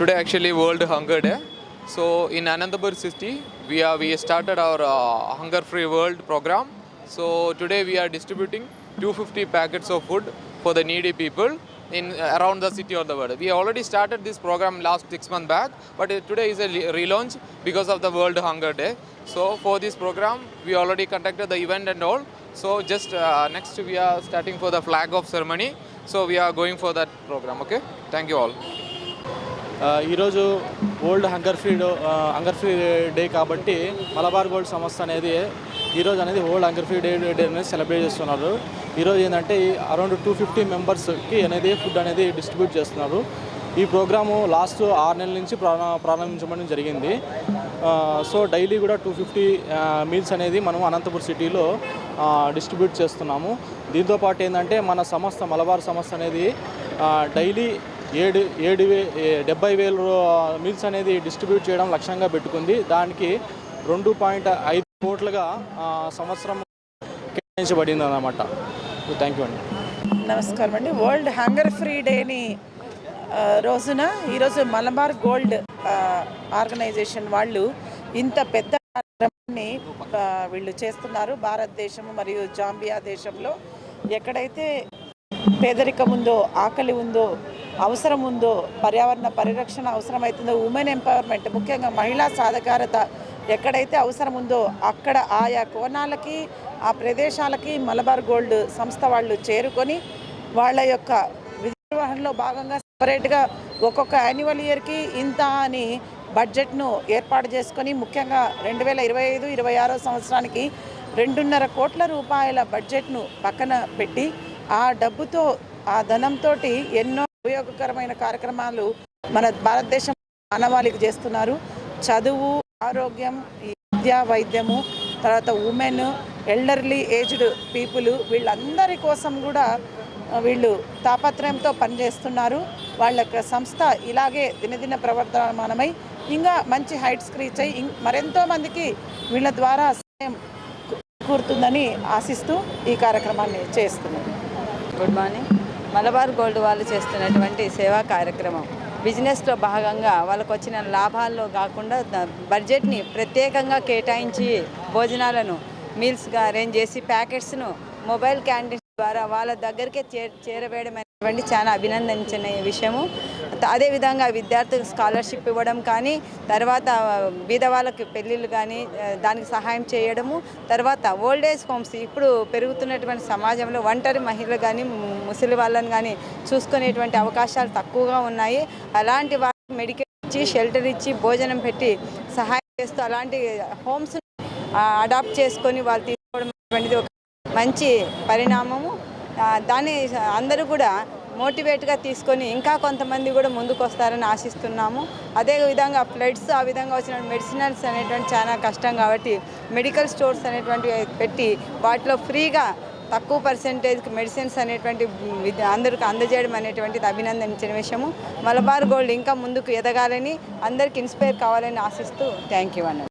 today actually World Hunger Day. So in Anandapur city, we are we started our uh, hunger free world program. So today we are distributing 250 packets of food for the needy people in around the city or the world. We already started this program last six months back, but uh, today is a relaunch because of the World Hunger Day. So for this program, we already conducted the event and all. So just uh, next we are starting for the flag off ceremony. So we are going for that program. Okay. Thank you all. ఈరోజు world hunger free hunger free day కాబట్టి Malabar gold సంస్థ అనేది ఈరోజు అనేది world hunger free day day అనేది celebrate చేస్తున్నారు. ఈరోజు ఏంటంటే అరౌండ్ టూ ఫిఫ్టీ మెంబర్స్కి అనేది ఫుడ్ అనేది డిస్ట్రిబ్యూట్ చేస్తున్నారు. ఈ ప్రోగ్రాము లాస్ట్ ఆరు నెలల నుంచి ప్రారం ప్రారంభించడం జరిగింది. సో డైలీ కూడా టూ ఫిఫ్టీ మీల్స్ అనేది మనం అనంతపురం సిటీలో డిస్ట్రిబ్యూట్ చేస్తున్నాము. దీంతోపాటు ఏంటంటే మన సంస్థ మలబార్ సంస్థ అనేది డైలీ ఏడు ఏడు వే డెబ్బై వేల మీల్స్ అనేది డిస్ట్రిబ్యూట్ చేయడం లక్ష్యంగా పెట్టుకుంది. దానికి రెండు పాయింట్ ఐదు కోట్లుగా సంవత్సరం కేటాయించబడింది అన్నమాట థ్యాంక్ యూ అండి. నమస్కారం అండి. వరల్డ్ హ్యాంగర్ ఫ్రీ డేని రోజున ఈరోజు మలబార్ గోల్డ్ ఆర్గనైజేషన్ వాళ్ళు ఇంత పెద్ద కార్యక్రమాన్ని వీళ్ళు చేస్తున్నారు. భారతదేశం మరియు జాంబియా దేశంలో ఎక్కడైతే పేదరికం ఉందో ఆకలి ఉందో అవసరం ఉందో పర్యావరణ పరిరక్షణ అవసరమవుతుందో ఉమెన్ ఎంపవర్మెంట్ ముఖ్యంగా మహిళా సాధికారత ఎక్కడైతే అవసరం ఉందో అక్కడ ఆయా కోణాలకి ఆ ప్రదేశాలకి మలబార్ గోల్డ్ సంస్థ వాళ్ళు చేరుకొని వాళ్ళ యొక్క విధి నిర్వహణలో భాగంగా సపరేట్గా ఒక్కొక్క యాన్యువల్ ఇయర్కి ఇంత అని బడ్జెట్ను ఏర్పాటు చేసుకొని ముఖ్యంగా రెండు వేల ఇరవై ఐదు ఇరవై ఆరో సంవత్సరానికి రెండున్నర కోట్ల రూపాయల బడ్జెట్ను పక్కన పెట్టి ఆ డబ్బుతో ఆ ధనంతో ఎన్నో ఉపయోగకరమైన కార్యక్రమాలు మన భారతదేశం మానవాళికి చేస్తున్నారు. చదువు ఆరోగ్యం విద్య వైద్యము తర్వాత ఉమెన్ ఎల్డర్లీ ఏజ్డ్ పీపుల్ వీళ్ళందరి కోసం కూడా వీళ్ళు తాపత్రయంతో పనిచేస్తున్నారు. వాళ్ళ యొక్క సంస్థ ఇలాగే దినదిన ప్రవర్తమానమై ఇంకా మంచి హైట్స్ రీచ్ అయ్యి మరెంతో మందికి వీళ్ళ ద్వారా సహాయం కూరుతుందని ఆశిస్తూ ఈ కార్యక్రమాన్ని చేస్తున్నాను గుడ్ మార్నింగ్. మలబార్ గోల్డ్ వాళ్ళు చేస్తున్నటువంటి సేవా కార్యక్రమం. బిజినెస్లో భాగంగా వాళ్ళకు వచ్చిన లాభాల్లో కాకుండా బడ్జెట్ని ప్రత్యేకంగా కేటాయించి భోజనాలను మీల్స్గా అరేంజ్ చేసి ప్యాకెట్స్ను మొబైల్ క్యాంటీన్స్ ద్వారా వాళ్ళ దగ్గరికే చే చేరవేయడం ఇవ్వండి. చాలా అభినందించిన విషయము. అదేవిధంగా విద్యార్థులకు స్కాలర్షిప్ ఇవ్వడం కానీ తర్వాత బీద వాళ్ళకి పెళ్ళిళ్ళు కానీ దానికి సహాయం చేయడము తర్వాత ఓల్డ్ ఏజ్ హోమ్స్ ఇప్పుడు పెరుగుతున్నటువంటి సమాజంలో ఒంటరి మహిళలు కానీ ముసలి వాళ్ళని కానీ చూసుకునేటువంటి అవకాశాలు తక్కువగా ఉన్నాయి. అలాంటి వాళ్ళకి మెడికేట్ ఇచ్చి షెల్టర్ ఇచ్చి భోజనం పెట్టి సహాయం చేస్తూ అలాంటి హోమ్స్ అడాప్ట్ చేసుకొని వాళ్ళు తీసుకోవడం ఒక మంచి పరిణామము. దాన్ని అందరూ కూడా మోటివేట్గా తీసుకొని ఇంకా కొంతమంది కూడా ముందుకు వస్తారని ఆశిస్తున్నాము. అదే విధంగా ఫ్లడ్స్ ఆ విధంగా వచ్చిన మెడిసినల్స్ అనేటువంటి చాలా కష్టం కాబట్టి మెడికల్ స్టోర్స్ అనేటువంటివి పెట్టి వాటిలో ఫ్రీగా తక్కువ పర్సెంటేజ్కి మెడిసిన్స్ అనేటువంటి అందరికి అందజేయడం అనేటువంటిది అభినందించిన విషయము. మలబార్ గోల్డ్ ఇంకా ముందుకు ఎదగాలని అందరికి ఇన్స్పైర్ కావాలని ఆశిస్తూ థ్యాంక్ యూ అన్న.